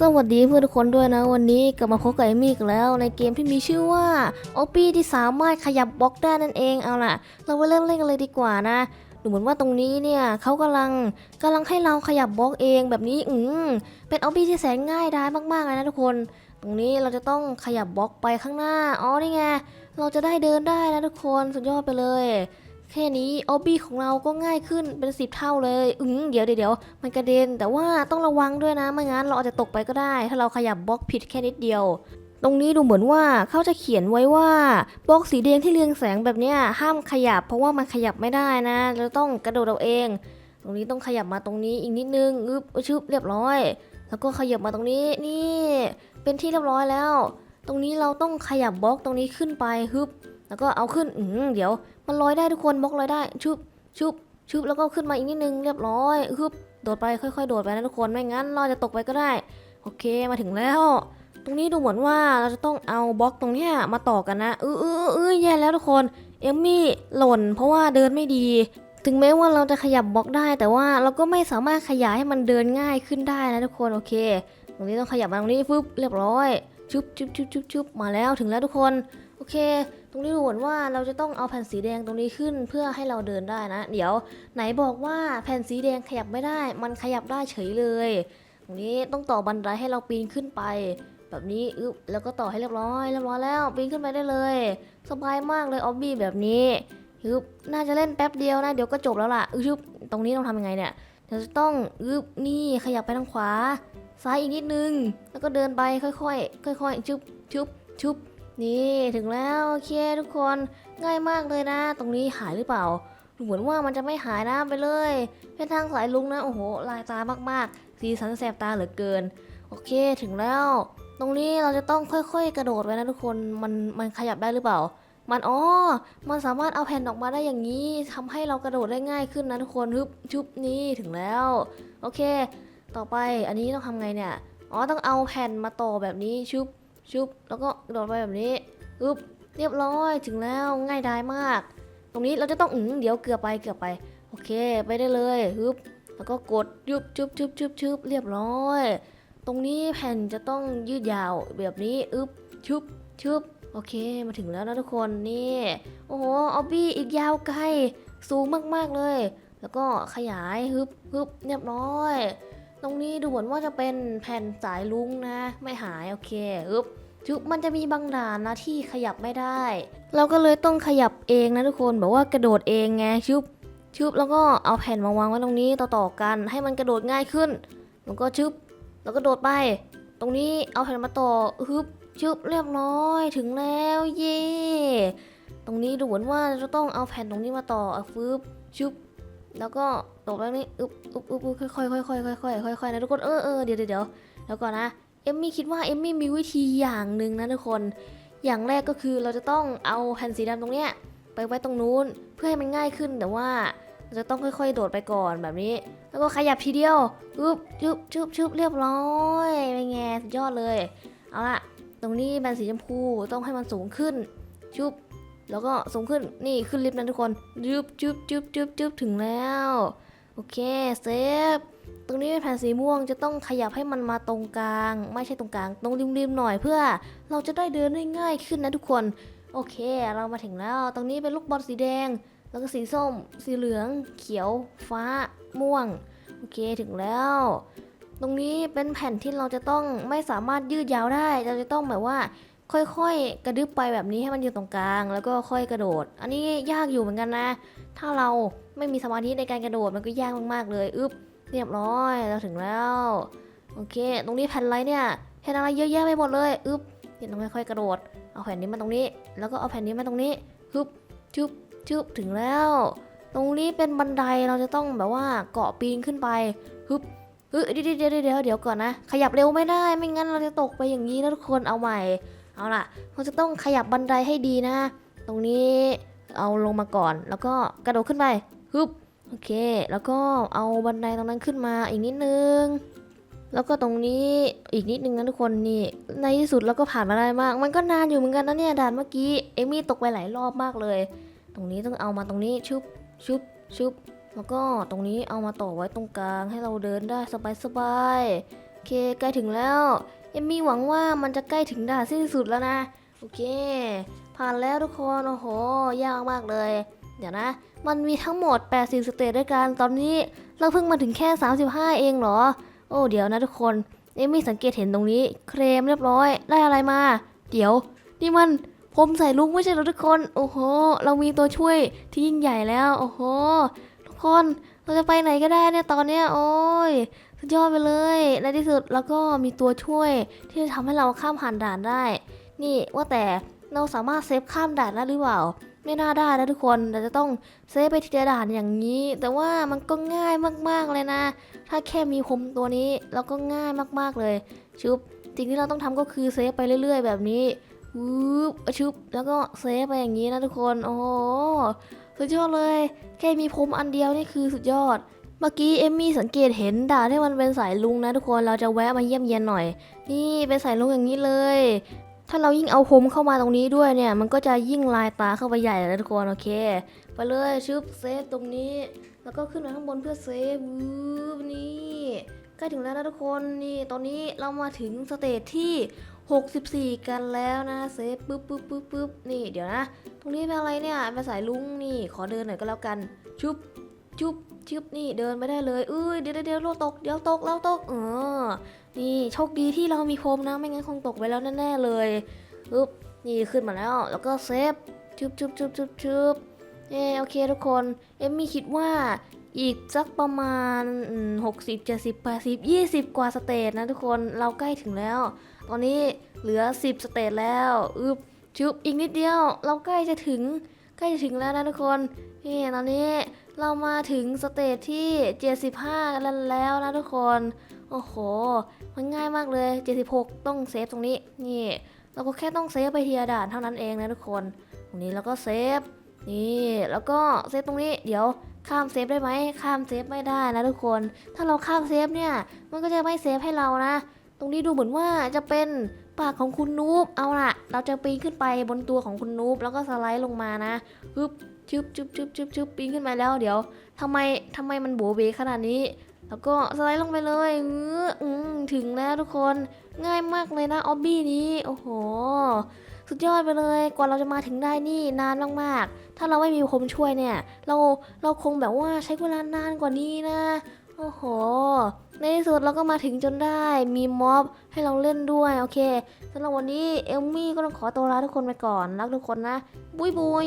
สวัสดีเพื่อนทุกคนด้วยนะวันนี้กลับมาพบกับเอมี่อีกแล้วในเกมที่มีชื่อว่าโอปี้ที่สามารถขยับบล็อกได้นั่นเองเอาล่ะ เราไปเริ่มเล่นกันเลยดีกว่านะดูเหมือนว่าตรงนี้เนี่ยเขากำลังกำลังให้เราขยับบล็อกเองแบบนี้อืมเป็นออปี้ที่แสนง่ายดายมากๆเลยนะทุกคน ตรงนี้เราจะต้องขยับบล็อกไปข้างหน้าอ๋อนี่ไงเราจะได้เดินได้นะทุกคนสุดยอดไปเลย แค่นี้ออบบี้ของเราก็ง่ายขึ้นเป็นสิบเท่าเลยอืมเดี๋ยวเดี๋ยวเดี๋ยวมันกระเด็น แต่ว่าต้องระวังด้วยนะไม่งั้นเราอาจจะตกไปก็ได้ ถ้าเราขยับบล็อกผิดแค่นิดเดียว ตรงนี้ดูเหมือนว่าเขาจะเขียนไว้ว่าบล็อกสีแดงที่เรืองแสงแบบนี้ห้ามขยับ เพราะว่ามันขยับไม่ได้นะเราต้องกระโดดเอาเอง ตรงนี้ต้องขยับมาตรงนี้อีกนิดนึงอึบชึบเรียบร้อย แล้วก็ขยับมาตรงนี้นี่ เป็นที่เรียบร้อยแล้ว ตรงนี้เราต้องขยับบล็อกตรงนี้ขึ้นไปฮึบ แล้วก็เอาขึ้นอืเดี๋ยว มันลอยได้ทุกคนบล็อกลอยได้ชุบชุบชุบแล้วก็ขึ้นมาอีกนิดนึงเรียบร้อยฮึบโดดไปค่อยๆ โดดไปนะทุกคนไม่งั้นเราจะตกไปก็ได้ โอเคมาถึงแล้ว ตรงนี้ดูเหมือนว่าเราจะต้องเอาบล็อกตรงเนี้ยมาต่อกันนะเออเออเออแย่แล้วทุกคนเอมมี่หล่น เพราะว่าเดินไม่ดี ถึงแม้ว่าเราจะขยับบล็อกได้ แต่ว่าเราก็ไม่สามารถขยายให้มันเดินง่ายขึ้นได้นะทุกคนโอเค ตรงนี้ต้องขยับมาตรงนี้ฟึบเรียบร้อยชุบชุบชุบชุบชุบมาแล้วถึงแล้วทุกคน เค ตรงนี้ดูเหมือนว่าเราจะต้องเอาแผ่นสีแดงตรงนี้ขึ้นเพื่อให้เราเดินได้นะ เดี๋ยวไหนบอกว่าแผ่นสีแดงขยับไม่ได้ มันขยับได้เฉยเลย ตรงนี้ต้องต่อบันไดให้เราปีนขึ้นไป แบบนี้อึบแล้วก็ต่อให้เรียบร้อยเรียบร้อยแล้วปีนขึ้นไปได้เลย สบายมากเลยออบบี้แบบนี้อึบน่าจะเล่นแป๊บเดียวนะเดี๋ยวก็จบแล้วล่ะอึบตรงนี้ต้องทำยังไงเนี่ยเราจะต้องอึบนี่ขยับไปทางขวา ซ้ายอีกนิดนึง แล้วก็เดินไปค่อยๆค่อยๆชุบชุบชุบ นี่ถึงแล้วโอเคทุกคนง่ายมากเลยนะ ตรงนี้หายหรือเปล่าดูเหมือนว่ามันจะไม่หายนะไปเลย เป็นทางสายลุงนะโอ้โหลายตามากๆ สีสันแสบตาเหลือเกิน โอเคถึงแล้ว ตรงนี้เราจะต้องค่อยๆ กระโดดไว้นะทุกคนมันมันขยับได้หรือเปล่า มันอ๋อมันสามารถเอาแผ่นออกมาได้อย่างนี้ทำให้เรากระโดดได้ง่ายขึ้นนะทุกคนฮึบชุบนี่ถึงแล้ว โอเค ต่อไปอันนี้ต้องทำไงเนี่ยอ๋อต้องเอาแผ่นมาต่อแบบนี้ชุบ ชุบแล้วก็กระโดดไปแบบนี้อึบเรียบร้อยถึงแล้วง่ายดายมาก ตรงนี้เราจะต้องอืมเดี๋ยวเกือบไปเกือบไป โอเคไปได้เลยฮึบแล้วก็กดยุบชุบชุบชุบชุบเรียบร้อย ตรงนี้แผ่นจะต้องยืดยาวแบบนี้อึบชุบชุบโอเคมาถึงแล้วนะทุกคนนี่ โอ้โหออบบี้อีกยาวไกลสูงมากๆเลย แล้วก็ขยายฮึบฮึบเรียบร้อย ตรงนี้ดูเหมือนว่าจะเป็นแผ่นสายลุงนะ ไม่หายโอเคอึ๊บจุบมันจะมีบางด่านนะที่ขยับไม่ได้ เราก็เลยต้องขยับเองนะทุกคนแบบว่ากระโดดเองไงชุบชุบแล้วก็เอาแผ่นมาวางไว้ตรงนี้ต่อๆกัน ให้มันกระโดดง่ายขึ้น แล้วก็ชุบแล้วก็โดดไป ตรงนี้เอาแผ่นมาต่อฮึบชุบเรียบร้อยถึงแล้วเย่ตรงนี้ดูเหมือนว่าจะต้องเอาแผ่นตรงนี้มาต่ออะฟึบชุบ แล้วก็ตกแล้วนี่อึ๊บอึ๊บอึ๊บอึ๊บค่อยๆค่อยๆค่อยๆค่อยๆค่อยนะทุกคนเออเออเดี๋ยวเดี๋ยวเดี๋ยวแล้วก่อนนะเอมมี่คิดว่าเอมมี่มีวิธีอย่างหนึ่งนะทุกคน อย่างแรกก็คือเราจะต้องเอาแผ่นสีดำตรงเนี้ยไปไว้ตรงนู้นเพื่อให้มันง่ายขึ้นแต่ว่าเราจะต้องค่อย ๆ โดดไปก่อนแบบนี้ แล้วก็ขยับทีเดียวอึ๊บชุบชุบชุบเรียบร้อยเป็นไงสุดยอดเลย เอาล่ะ ตรงนี้แผ่นสีชมพูต้องให้มันสูงขึ้นชุบ แล้วก็สูงขึ้นนี่ขึ้นลิฟต์นะทุกคนจุบจุบจุบจุบจุบถึงแล้ว โอเคเซฟตรงนี้เป็นแผ่นสีม่วงจะต้องขยับให้มันมาตรงกลาง ไม่ใช่ตรงกลางตรงริมๆหน่อยเพื่อ เราจะได้เดินได้ง่ายขึ้นนะทุกคน โอเค เรามาถึงแล้ว ตรงนี้เป็นลูกบอลสีแดง แล้วก็สีส้ม สีเหลือง เขียว ฟ้า ม่วง โอเคถึงแล้ว ตรงนี้เป็นแผ่นที่เราจะต้องไม่สามารถยืดยาวได้ เราจะต้องแบบว่า ค่อยๆ กระดึบไปแบบนี้ให้มันอยู่ตรงกลาง แล้วก็ค่อยกระโดด อันนี้ยากอยู่เหมือนกันนะ ถ้าเราไม่มีสมาธิในการกระโดดมันก็ยากมากๆเลยอึ๊บเรียบร้อยเราถึงแล้วโอเค ตรงนี้แผ่นอะไรเนี่ยแผ่นอะไรเยอะแยะไปหมดเลยอึ๊บเดี๋ยวต้องค่อยๆกระโดดเอาแผ่นนี้มาตรงนี้ แล้วก็เอาแผ่นนี้มาตรงนี้ฮึบชุบชุบถึงแล้ว ตรงนี้เป็นบันไดเราจะต้องแบบว่าเกาะปีนขึ้นไปฮึบเฮ้ยเดี๋ยวเดี๋ยวเดี๋ยวเดี๋ยวเดี๋ยวก่อนนะ ขยับเร็วไม่ได้ ไม่งั้นเราจะตกไปอย่างนี้นะทุกคน เอาใหม่ เอาล่ะเราจะต้องขยับบันไดให้ดีนะ ตรงนี้เอาลงมาก่อน แล้วก็กระโดดขึ้นไปฮึบโอเค แล้วก็เอาบันไดตรงนั้นขึ้นมาอีกนิดนึง แล้วก็ตรงนี้อีกนิดนึงนะทุกคนนี่ ในที่สุดเราก็ผ่านมาได้มาก มันก็นานอยู่เหมือนกันนะเนี่ยด่านเมื่อกี้ เอมี่ตกไปหลายรอบมากเลย ตรงนี้ต้องเอามาตรงนี้ชุบชุบชุบ แล้วก็ตรงนี้เอามาต่อไว้ตรงกลางให้เราเดินได้สบายๆโอเคใกล้ถึงแล้ว เอมมี่หวังว่ามันจะใกล้ถึงด่านสิ้นสุดแล้วนะ โอเค ผ่านแล้วทุกคน โอ้โห ยากมากเลย เดี๋ยวนะ มันมีทั้งหมด 80 สเตจด้วยกัน ตอนนี้เราเพิ่งมาถึงแค่ 35 เองเหรอ โอ้ เดี๋ยวนะทุกคน เอมมี่สังเกตเห็นตรงนี้ เครมเรียบร้อย ได้อะไรมา เดี๋ยว นี่มันผมใส่ลุงไม่ใช่หรอทุกคน โอ้โห เรามีตัวช่วยที่ยิ่งใหญ่แล้ว โอ้โห ทุกคน เราจะไปไหนก็ได้เนี่ยตอนเนี้ย โอ้ย สุดยอดไปเลย ในที่สุดแล้วก็มีตัวช่วยที่จะทำให้เราข้ามผ่านด่านได้ นี่ว่าแต่เราสามารถเซฟข้ามด่านได้หรือเปล่า ไม่น่าได้นะทุกคนเราจะต้องเซฟไปทีละด่านอย่างนี้ แต่ว่ามันก็ง่ายมากๆเลยนะ ถ้าแค่มีคมตัวนี้เราก็ง่ายมากๆเลย ชุบสิ่งที่เราต้องทำก็คือเซฟไปเรื่อย ๆ แบบนี้วืบชุบแล้วก็เซฟไปอย่างนี้นะทุกคน โอ้โหสุดยอดเลย แค่มีพรมอันเดียวนี่คือสุดยอด เมื่อกี้เอมมี่สังเกตเห็นด่าที่มันเป็นสายลุงนะทุกคนเราจะแวะมาเยี่ยมเยียนหน่อย นี่เป็นสายลุงอย่างนี้เลย ถ้าเรายิ่งเอาพรมเข้ามาตรงนี้ด้วยเนี่ย มันก็จะยิ่งลายตาเข้าไปใหญ่เลยทุกคนโอเคไปเลยชึบเซฟตรงนี้ แล้วก็ขึ้นมาข้างบนเพื่อเซฟวืบนี่ใกล้ถึงแล้วนะทุกคนนี่ตอนนี้เรามาถึงสเตจที่64 กันแล้วนะเซฟปึ๊บปึ๊บปึ๊บปึ๊บนี่เดี๋ยวนะ ตรงนี้เป็นอะไรเนี่ยเป็นสายลุงนี่ขอเดินหน่อยก็แล้วกันชุบ ชุบชุบนี่เดินไปได้เลยเอ้ยเดี๋ยวเดี๋ยวเดี๋ยวเราตกเดี๋ยวตกแล้วตกเออนี่โชคดีที่เรามีโฟมนะไม่งั้นคงตกไปแล้วแน่ๆเลยปึ๊บนี่ขึ้นมาแล้ว แล้วก็เซฟชุบชุบชุบชุบชุบเอโอเคทุกคน เอมมี่คิดว่าอีกสักประมาณหกสิบเจ็ดสิบแปดสิบยี่สิบกว่าสเตจนะทุกคนเราใกล้ถึงแล้ว ตอนนี้เหลือสิบสเตจแล้วอึบชุบอีกนิดเดียว เราใกล้จะถึงใกล้จะถึงแล้วนะทุกคนนี่ตอนนี้ เรามาถึงสเตจที่ 75 กันแล้วนะทุกคน โอ้โห มันง่ายมากเลย 76 ต้องเซฟตรงนี้ นี่ เราก็แค่ต้องเซฟไปทีละด่านเท่านั้นเองนะทุกคน ตรงนี้แล้วก็เซฟ นี่ แล้วก็เซฟตรงนี้ เดี๋ยวข้ามเซฟได้ไหม ข้ามเซฟไม่ได้นะทุกคน ถ้าเราข้ามเซฟเนี่ย มันก็จะไม่เซฟให้เรานะ ตรงนี้ดูเหมือนว่าจะเป็นปากของคุณนูบ เอาล่ะ เราจะปีนขึ้นไปบนตัวของคุณนูบแล้วก็สไลด์ลงมานะฮึบ ชึบชึบชึบชึบชึบปีนขึ้นมาแล้วเดี๋ยวทำไมทำไมมันโบเบขนาดนี้ แล้วก็สไลด์ลงไปเลยเอออืมถึงแล้วทุกคนง่ายมากเลยนะออบบี้นี้โอ้โห สุดยอดไปเลยกว่าเราจะมาถึงได้นี่นานมากๆถ้าเราไม่มีคมช่วยเนี่ย เราเราคงแบบว่าใช้เวลานานกว่านี้นะ โอ้โห ในที่สุดเราก็มาถึงจนได้ มีม็อบให้เราเล่นด้วย โอเคสำหรับวันนี้เอลมี่ก็ต้องขอตัวลาทุกคนไปก่อน รักทุกคนนะ บุยบุย